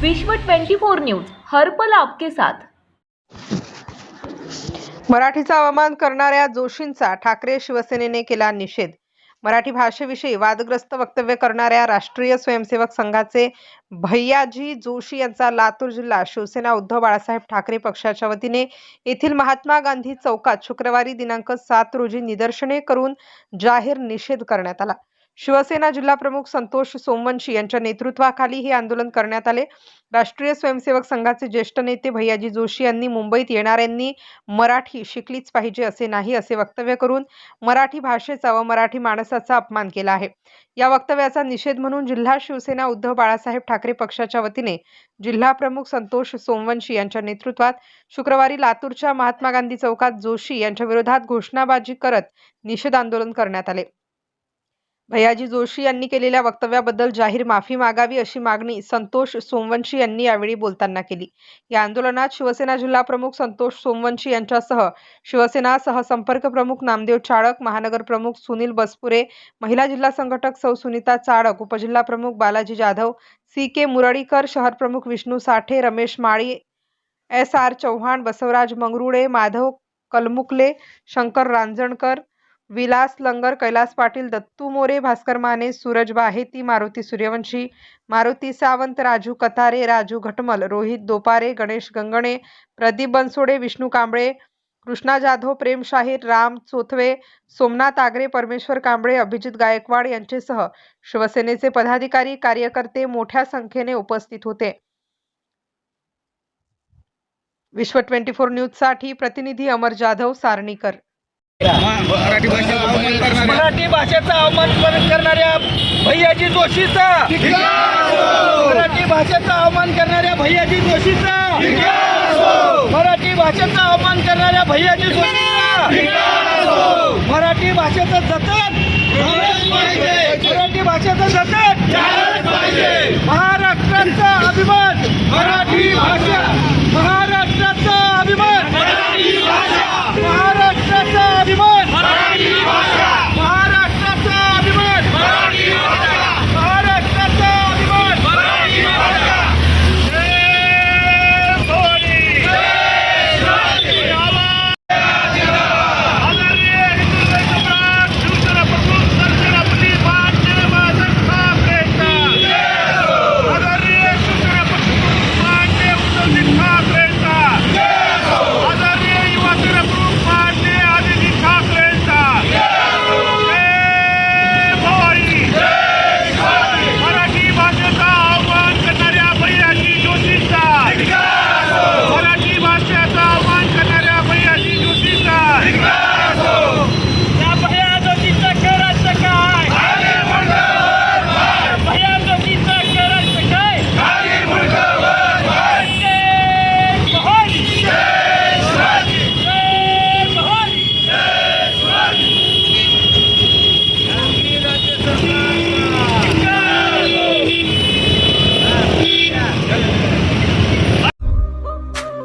विश्व 24 न्यूज हर्पल आपके साथ. मराठीचा अवमान करणाऱ्या जोशींचा ठाकरे शिवसेनेने केला निषेध. मराठी भाषेविषयी वादग्रस्त वक्तव्य करणाऱ्या राष्ट्रीय स्वयंसेवक संघाचे भैयाजी जोशी यांचा लातूर जिल्हा शिवसेना उद्धव बाळासाहेब ठाकरे पक्षाच्या वतीने येथील महात्मा गांधी चौकात शुक्रवारी दिनांक सात रोजी निदर्शने करून जाहीर निषेध करण्यात आला. शिवसेना जिल्हाप्रमुख संतोष सोमवंशी यांच्या नेतृत्वाखाली हे आंदोलन करण्यात आले. राष्ट्रीय स्वयंसेवक संघाचे ज्येष्ठ नेते भैयाजी जोशी यांनी मुंबईत येणाऱ्यांनी मराठी शिकलीच पाहिजे असे नाही असे वक्तव्य करून मराठी भाषेचा व मराठी माणसाचा अपमान केला आहे. या वक्तव्याचा निषेध म्हणून जिल्हा शिवसेना उद्धव बाळासाहेब ठाकरे पक्षाच्या वतीने जिल्हा प्रमुख संतोष सोमवंशी यांच्या नेतृत्वात शुक्रवारी लातूरच्या महात्मा गांधी चौकात जोशी यांच्या विरोधात घोषणाबाजी करत निषेध आंदोलन करण्यात आले. भैयाजी जोशी यांनी केलेल्या वक्तव्याबद्दल जाहीर माफी मागावी अशी मागणी संतोष सोमवंशी यांनी यावेळी बोलताना केली. या आंदोलनात शिवसेना जिल्हा प्रमुख संतोष सोमवंशी यांच्यासह शिवसेना सहसंपर्क प्रमुख नामदेव चाळक महानगर प्रमुख सुनील बसपुरे महिला जिल्हा संघटक सौ सुनीता चाळक उपजिल्हा प्रमुख बालाजी जाधव सी के मुरळीकर शहर प्रमुख विष्णू साठे रमेश माळी एस आर चव्हाण बसवराज मंगरुळे माधव कलमुकले शंकर रांजणकर विलास लंगर कैलास पाटील दत्तू मोरे भास्कर माने सूरज बाहेती मारुती सूर्यवंशी मारुती सावंत राजू कतारे राजू घटमल रोहित दोपारे गणेश गंगणे प्रदीप बनसोडे विष्णू कांबळे कृष्णा जाधव प्रेम शाहीर राम चोथवे सोमनाथ आगरे परमेश्वर कांबळे अभिजित गायकवाड यांचेसह शिवसेनेचे पदाधिकारी कार्यकर्ते मोठ्या संख्येने उपस्थित होते. विश्व ट्वेंटी फोर न्यूजसाठी प्रतिनिधी अमर जाधव सारणीकर. मराठी भाषेचा अवमान करणाऱ्या करणाऱ्या भैयाजी जोशीचा. मराठी भाषेचा अवमान करणाऱ्या भैयाजी जोशीचा. मराठी भाषेचा अवमान करणाऱ्या भैयाजी जोशीचा. मराठी भाषेचं जतन. मराठी भाषेचं जतन. महाराष्ट्राचा अभिमान. मराठी भाषा महाराष्ट्राचा अभिमान महाराष्ट्राचा अभिमान महाराष्ट्राचा अभिमान महाराष्ट्राचा अभिमान जय भवानी. आदरणीय हिंदू सम्राट शिवसेना प्रमुख सरसेनापती मान्य बाळासाहेब ठाकरेंचा. आदरणीय शिवसेना प्रमुख मान्य उद्धवजी ठाकरेंचा. आदरणीय युवासेना प्रमुख मान्य आदिती ठाकरेंचा. जय भवानी. मराठी भाषेचा अवमान करणाऱ्या भैयाजी जोशींचा मराठी भाषेचा अवमान करणाऱ्या भैयाजी जोशींचा या भैया जोशींचं करायचं काय भैया जोशींचं करायचं काय जय भवानी. जय भवानी.